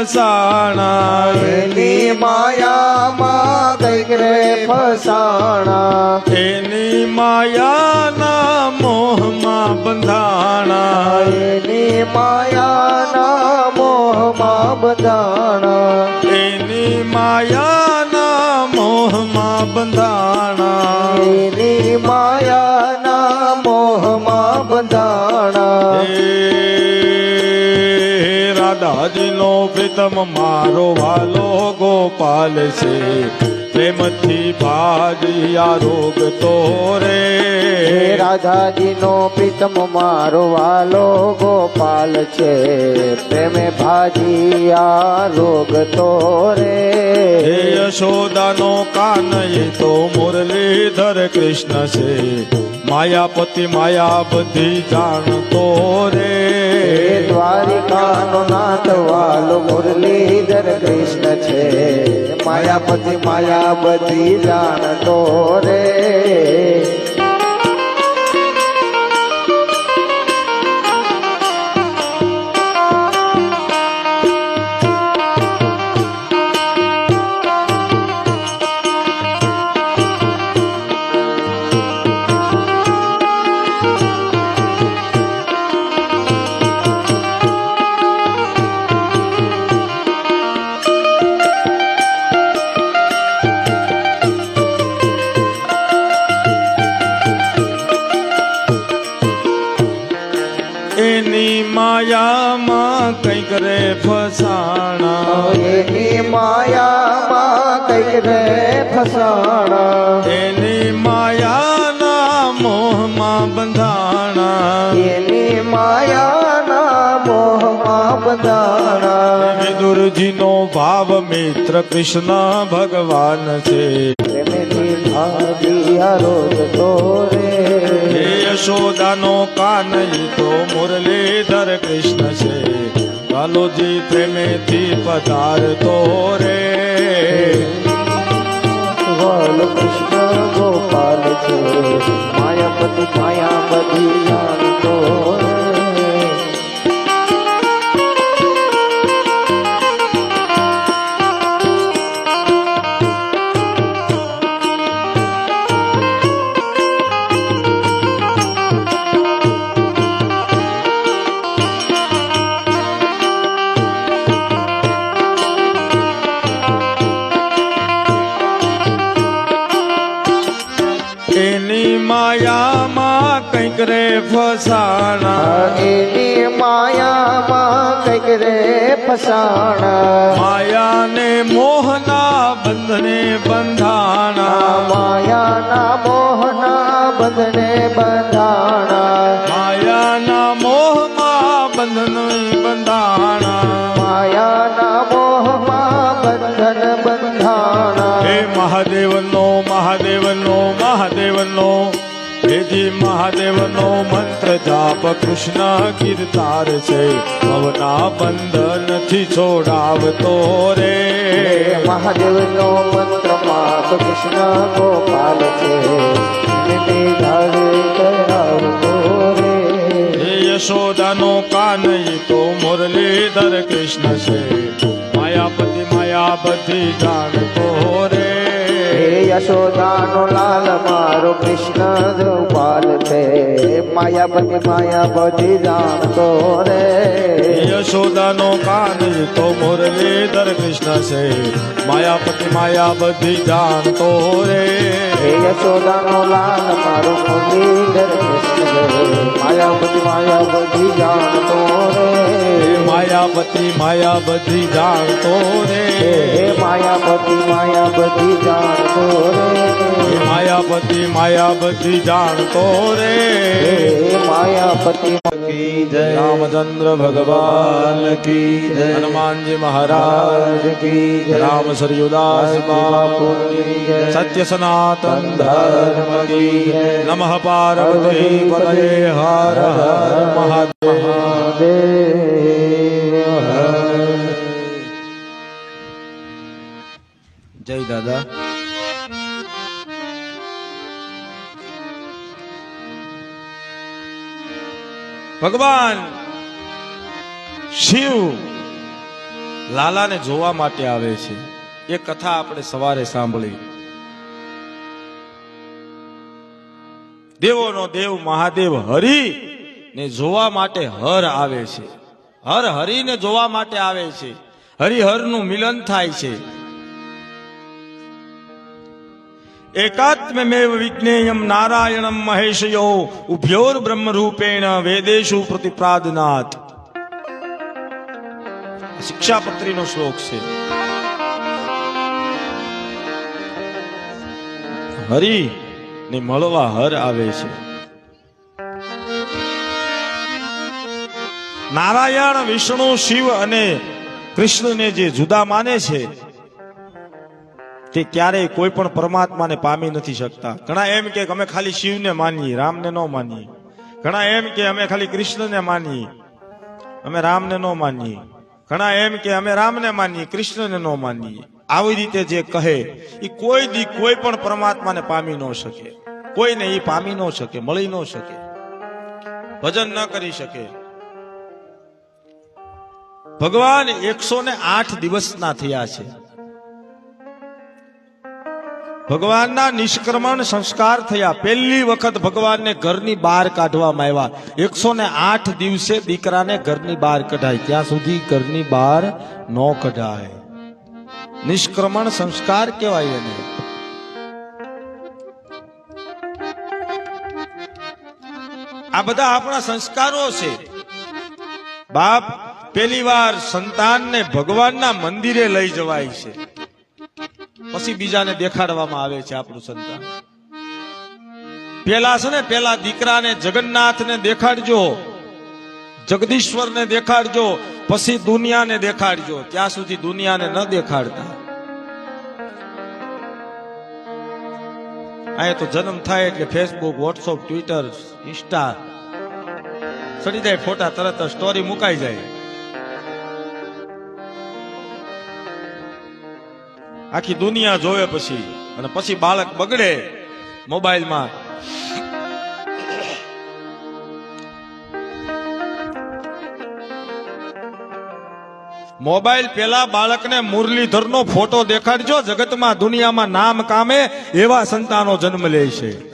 ફસાણા. એની માયામાં કંઈક રે ફસાણા. એની માયાના મોહમાં બંધાણા. એની માયાના મોહમાં બંધાણા. એની માયાના મોહમાં બંધાણા. પ્રીતમ મારો વાલો ગોપાલ છે. પ્રેમથી ભાગી આ રોગ તો રે. રાધાજીનો પ્રીતમ મારો વાલો ગોપાલ છે. પ્રેમે ભાજી આ રોગ તો રે. યશોદાનો કાન એ તો મુરલીધર કૃષ્ણ છે. માયાપતિ માયા બધી જાણતો રે. દ્વારિકાનો નાથ વાલો મુરલીધર કૃષ્ણ છે. માયાપતિ માયા બધી જાણતો રે. એની માયામાં કંઈક રે ફસાણા. એની માયામાં કંઈક રે ફસાણા. એની માયાના મોહમાં બંધાણા. એની માયાના મોહમાં બંધાણા. વિદુરજીનો ભાવ મિત્ર કૃષ્ણ ભગવાન છે. હે યશોદાનો કાન ઈ તો મુરલીધર કૃષ્ણ છે. કાલોજી પ્રેમેથી પધારતો રે. કૃષ્ણ ગોપાલ છે. માયાપતિ માયા ફસાણા. એની માયામાં કંઈક રે ફસાણા. માયાને મોહના બંધને બંધાણા. માયાના મોહના બંધને બંધાણા. માયાના મોહમાં બંધન બંધાણા. માયાના મોહમાં બંધન બંધાણા. હે મહાદેવનો મહાદેવનો મહાદેવનો. હેજી મહાદેવનો મંત્ર જાપ કૃષ્ણ કીર્તાર છે. ભવના બંધનથી છોડાવતો રે. મહાદેવનો મંત્ર માપ કૃષ્ણ ગોપાલ છે. યશોદાનો કાન તો મુરલીધર કૃષ્ણ છે. માયાપતિ માયા બધી જાણતો રે. યશોદાનો લાલ મારો કૃષ્ણ માયાપતિ માયા બધી જાણતો રે. યશોદાનો કાન તો મુરલીધર કૃષ્ણ છે. માયાપતિ માયા બધી જાણતો રે. યશોદાનો લાલ મારો મુરલીધર કૃષ્ણ માયાપતિ માયા બધી જાણતો રે. માયાપતિ માયાપતિ માયા બધી જાણતો રે. માયાપતિ માયાપતિ માયા બધી જાણતો રે. માયાપતિ માયાપતિ માયા બધી જાણતો રે. માયાપતિ કી જય રામચંદ્ર ભગવાન કી જય. હનુમાનજી મહારાજ કી જય. રામ સરયુદાસ બાપુ સત્ય સનાતન ધર્મ કી નમઃ પાર્વતી પતયે હર હર મહાદેવ. જય દાદા. ભગવાન શિવ લાલાને જોવા માટે આવે છે. એ કથા આપણે સવારે સાંભળી. દેવોનો દેવ મહાદેવ હરિ ને જોવા માટે હર આવે છે. હર હરિને જોવા માટે આવે છે. હરિહરનું મિલન થાય છે. એકાત્મેવ વિજ્ઞેયમ નારાયણમ મહેશયો ઉભ્યોર બ્રહ્મ રૂપેણ વેદેશુ પ્રતિપ્રાદનાથ શિક્ષાપત્રીનો શ્લોક છે હરિ ને મળવા હર આવે છે નારાયણ વિષ્ણુ શિવ અને કૃષ્ણને જે જુદા માને છે તે ક્યારેય કોઈ પણ પરમાત્માને પામી નથી શકતા. ઘણા એમ કે અમે ખાલી શિવને માનીએ, રામને ન માનીએ. ઘણા એમ કે અમે ખાલી કૃષ્ણને માનીએ, અમે રામને ન માનીએ. ઘણા એમ કે અમે રામને માનીએ, કૃષ્ણને ન માનીએ. આવી રીતે જે કહે એ કોઈ દી કોઈ પણ પરમાત્માને પામી ન શકે. કોઈને એ પામી ન શકે, મળી ન શકે. ભજન ન કરી શકે. ભગવાન એકસો ને આઠ દિવસના થયા છે. ભગવાનના નિષ્ક્રમણ સંસ્કાર થયા. પહેલી વખત ભગવાનને ઘરની બહાર કાઢવામાં આવ્યા. એકસો ને આઠ દિવસે દીકરાને ઘરની બહાર કઢાય. ત્યાં સુધી ઘરની બહાર ન કઢાય. નિષ્ક્રમણ સંસ્કાર કહેવાય એને. આ બધા આપણા સંસ્કારો છે. બાપ પહેલી વાર સંતાનને ભગવાનના મંદિરે લઈ જવાય છે. પછી બીજાને દેખાડવામાં આવે છે આપણું સંતાન. પેલા છે ને, પેલા દીકરાને જગન્નાથને દેખાડજો, જગદીશ્વરને દેખાડજો, પછી દુનિયાને દેખાડજો. ત્યાં સુધી દુનિયાને ન દેખાડતા. અહીંયા તો જન્મ થાય એટલે ફેસબુક વોટ્સઅપ ટ્વિટર ઇન્સ્ટા ચડી જાય ફોટા, તરત સ્ટોરી મુકાઈ જાય. આખી દુનિયા જોવે પછી. અને પછી બાળક બગડે મોબાઈલમાં. મોબાઈલ પેલા બાળકને મુરલીધરનો ફોટો દેખાડજો, જગતમાં દુનિયામાં નામ કામે એવા સંતાનો જન્મ લે છે.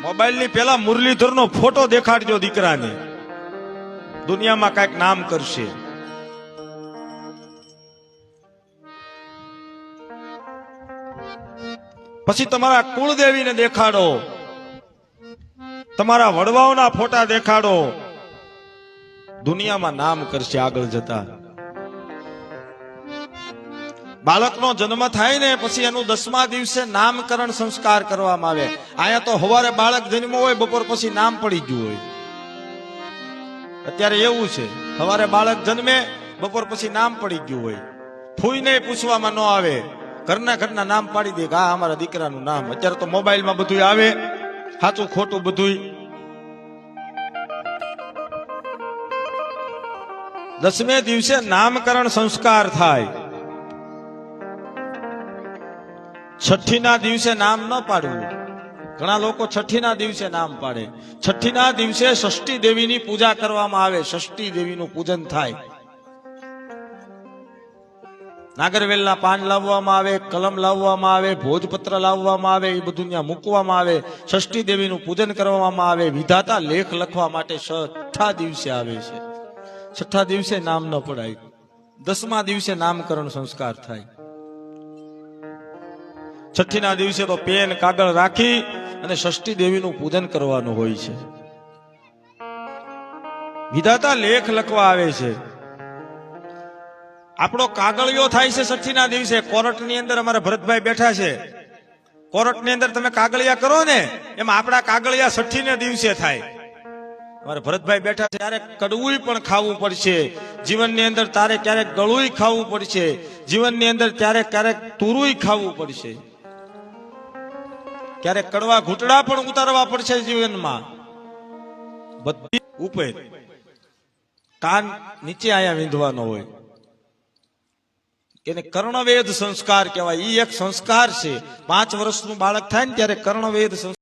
મોબાઈલની પેલા મુરલીધરનો ફોટો દેખાડજો દીકરાને. દુનિયામાં કંઈક નામ કરશે. પછી તમારા કુળદેવીને દેખાડો. તમારા વડવાઓના ફોટા દેખાડો. દુનિયામાં નામ કરશે આગળ જતા. બાળકનો જન્મ થાય ને પછી એનું દસમા દિવસે નામકરણ સંસ્કાર કરવામાં આવે. અહીંયા તો હવારે બાળક જન્મો હોય, બપોર પછી નામ પડી ગયું હોય. અત્યારે એવું છે, હવારે બાળક જન્મે, બપોર પછી નામ પડી ગયું હોય. ફૂઈને પૂછવામાં ન આવે. ઘરના ઘરના નામ પાડી દે કે આ અમારા દીકરાનું નામ. અત્યારે તો મોબાઈલમાં બધું આવે. સાચું ખોટું બધું દસમે દિવસે નામકરણ સંસ્કાર થાય. છઠ્ઠીના દિવસે નામ ન પાડવું. ઘણા લોકો છઠ્ઠીના દિવસે નામ પાડે. છઠ્ઠીના દિવસે ષષ્ઠી દેવીની પૂજા કરવામાં આવે. ષષ્ઠી દેવીનું પૂજન થાય. નાગરવેલના પાન લાવવામાં આવે, કલમ લાવવામાં આવે, ભોજપત્ર લાવવામાં આવે, એ બધું ત્યાં મૂકવામાં આવે, ષષ્ઠી દેવીનું પૂજન કરવામાં આવે, વિધાતા લેખ લખવા માટે છઠ્ઠા દિવસે આવે છે. છઠ્ઠા દિવસે નામ ન પડાય. દસમા દિવસે નામકરણ સંસ્કાર થાય. છઠ્ઠીના દિવસે તો પેન, કાગળ રાખી અને ષષ્ઠી દેવીનું પૂજન કરવાનું હોય છે. વિધાતા લેખ લખવા આવે છે. આપણો કાગળિયો થાય છે સઠ્ઠીના દિવસે. કોર્ટની અંદર અમારા ભરતભાઈ બેઠા છે. કોર્ટની અંદર તમે કાગળિયા કરો ને, એમાં આપણા કાગળિયા છઠ્ઠીને દિવસે થાય. અમારા ભરતભાઈ બેઠા છે ત્યારે કડવું પણ ખાવું પડશે. જીવનની અંદર તારે ક્યારેક ગળું ખાવું પડશે. જીવનની અંદર ત્યારે ક્યારેક તુરુય ખાવું પડશે. ક્યારેક કડવા ઘૂંટડા પણ ઉતારવા પડશે જીવનમાં. બધી ઉપર. કાન નીચે આયા વિંધવાનો હોય. એને કર્ણવેદ સંસ્કાર કહેવાય. એ એક સંસ્કાર છે. પાંચ વર્ષનું બાળક થાય ને ત્યારે કર્ણવેદ